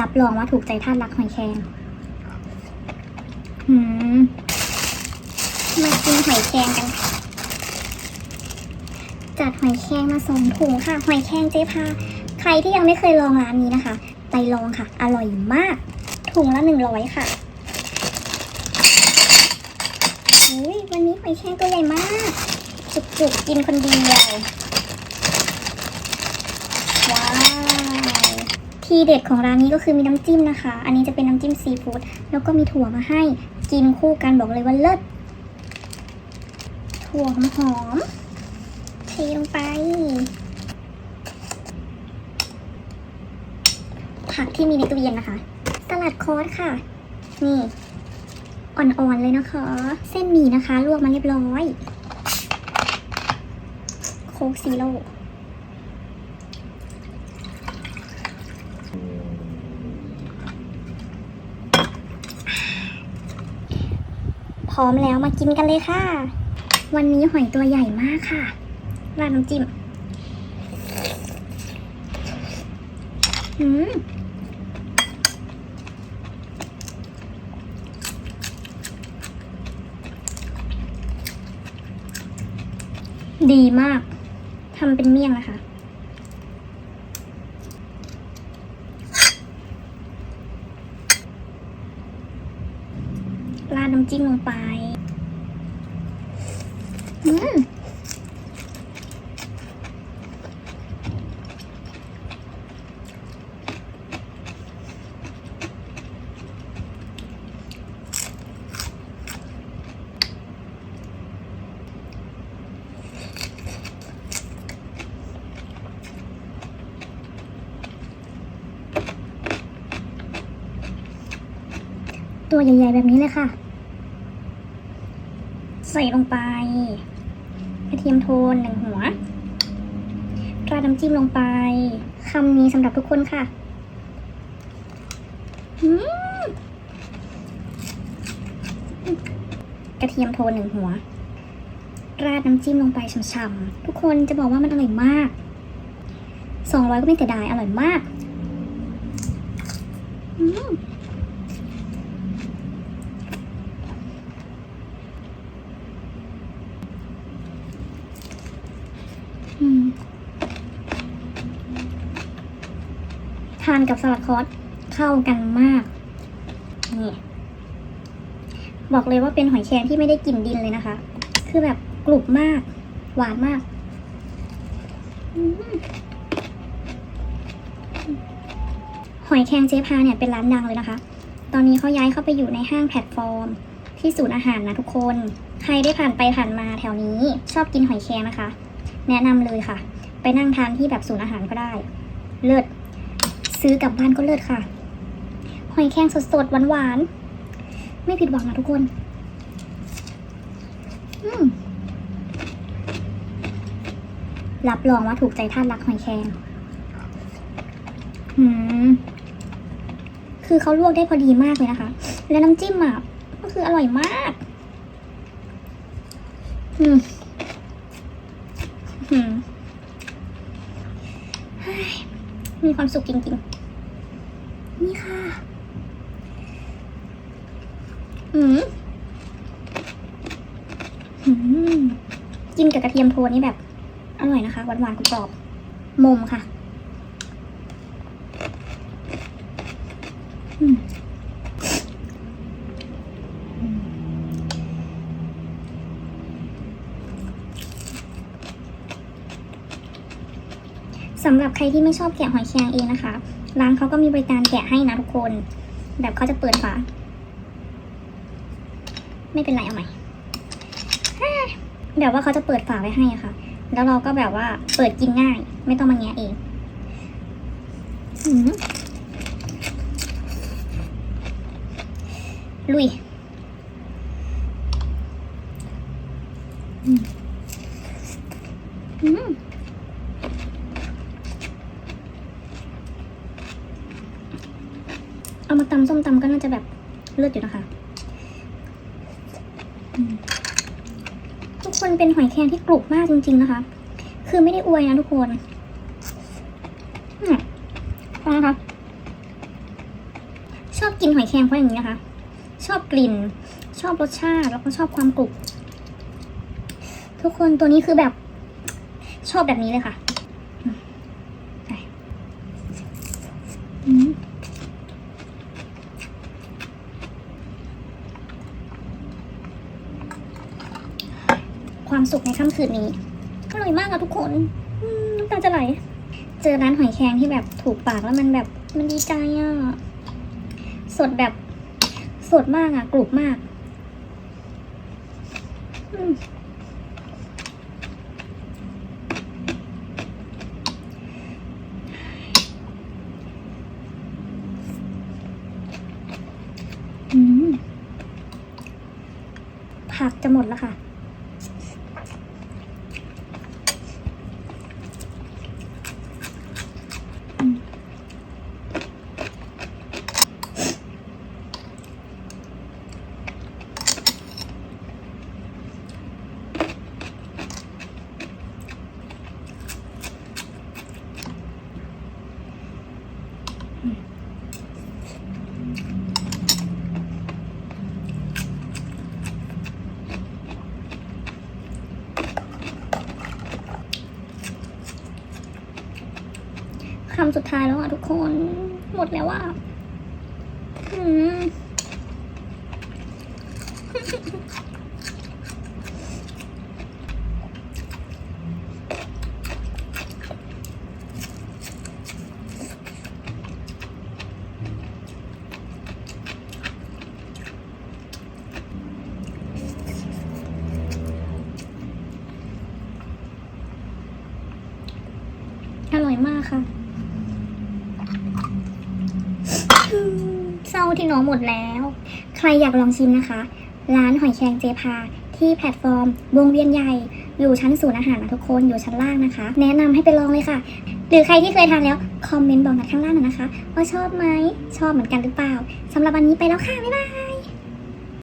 รับรองว่าถูกใจท่านรักหอยแครงหืมมากินหอยแครงกันค่ะ จัดหอยแครงมาสองถุงค่ะ หอยแครงเจ๊พา ใครที่ยังไม่เคยลองร้านนี้นะคะ ไปลองค่ะ อร่อยมาก ถุงละหนึ่งร้อยค่ะเฮ้ยวันนี้หอยแครงตัวใหญ่มาก จุกๆกินคนเดียว ทีเด็ดของร้านนี้ก็คือมีน้ำจิ้มนะคะ อันนี้จะเป็นน้ำจิ้มซีฟู้ดแล้วก็มีถั่วมาให้กินคู่กันบอกเลยว่าเลิศถั่วหอมๆเทลงไป ผักที่มีในตู้เย็นนะคะสลัดคอสค่ะ นี่ อ่อนๆเลยนะคะ เส้นหมี่นะคะ ลวกมาเรียบร้อย โค้กซีโร่ ร้อมแล้วมากินกันเลยค่ะ วันนี้หอยตัวใหญ่มากค่ะราดน้ำจิ้มอืมดีมากทำเป็นเมี่ยงนะคะ ราด น้ำจิ้มลงไป อืมตัวใหญ่ๆแบบนี้เลยค่ะ ใส่ลงไป กระเทียมโทนหนึ่งหัวราดน้ำจิ้มลงไปคำนี้สำหรับทุกคนค่ะกระเทียมโทนหนึ่งหัว ราดน้ำจิ้มลงไปช่ำๆทุกคนจะบอกว่ามันอร่อยมากสองร้อยก็ไม่เสียดายอร่อยมาก อืม อืมทาน กับสลัดคอสเข้ากันมาก นี่ บอกเลยว่าเป็นหอยแครงที่ไม่ได้กลิ่นดินเลยนะคะ คือแบบกรุบมาก หวานมากหอยแครงเจ๊พาเนี่ยเป็นร้านดังเลยนะคะ ตอนนี้เขาย้ายเข้าไปอยู่ในห้างแพลตฟอร์ม ที่ศูนย์อาหารนะทุกคน ใครได้ผ่านไปผ่านมาแถวนี้ ชอบกินหอยแครงนะคะ แนะนำเลยค่ะ ไปนั่งทานที่แบบศูนย์อาหารก็ได้ เลิศ ซื้อกลับบ้านก็เลิศค่ะ หอยแครงสดๆหวานๆ ไม่ผิดหวังนะทุกคนอืมรับรองว่าถูกใจท่านรักหอยแครงหืมคือเขาลวกได้พอดีมากเลยนะคะ แล้วน้ำจิ้มอะก็คืออร่อยมาก อืมมีความสุขจริงๆ นี่ค่ะ อืมอืมกินกับกระเทียมโทนนี่แบบ อร่อยนะคะ หวานๆกรอบๆมุมค่ะอืมอืมสำหรับใครที่ไม่ชอบแกะหอยแครงเองนะคะ ร้านเขาก็มีบริการแกะให้นะทุกคน แบบเขาจะเปิดฝา ไม่เป็นไรเอาใหม่แบบว่าเขาจะเปิดฝาไว้ให้อะค่ะ แล้วเราก็แบบว่าเปิดกินง่าย ไม่ต้องมาแงะเองลุยอืมอืม เอามา ตำส้มตำก็น่าจะแบบเลือดอยู่นะคะทุกคนเป็นหอยแครงที่กรุบมากจริง ๆนะคะ คือไม่ได้อวยนะทุกคนฟังนะคะชอบกินหอยแครงเพราะอย่างนี้นะคะ ชอบกลิ่น ชอบรสชาติแล้วก็ชอบความกรุบทุกคนตัวนี้คือแบบชอบแบบนี้เลยค่ะอืมไปอืม ความสุขในค่ำคืนนี้อร่อยมากอะทุกคนน้ำตาจะไหล เจอร้านหอยแครงที่แบบถูกปากแล้วมันแบบมันดีใจอะสดแบบสดมากอะกรุบมากผักจะหมดแล้วค่ะ คำสุดท้ายแล้วอะทุกคน หมดแล้วอะ อืมอร่อยมากค่ะเศร้าที่น้องหมดแล้ว ใครอยากลองชิมนะคะ ร้านหอยแครงเจพาที่แพลตฟอร์ม วงเวียนใหญ่ อยู่ชั้นศูนย์อาหารนะทุกคนอยู่ชั้นล่างนะคะ แนะนำให้ไปลองเลยค่ะ หรือใครที่เคยทานแล้ว คอมเมนต์บอกน่อยข้างล่างหน่อยนะคะ ว่าชอบไหมชอบเหมือนกันหรือเปล่าสำหรับวันนี้ไปแล้วค่ะ บ๊ายบาย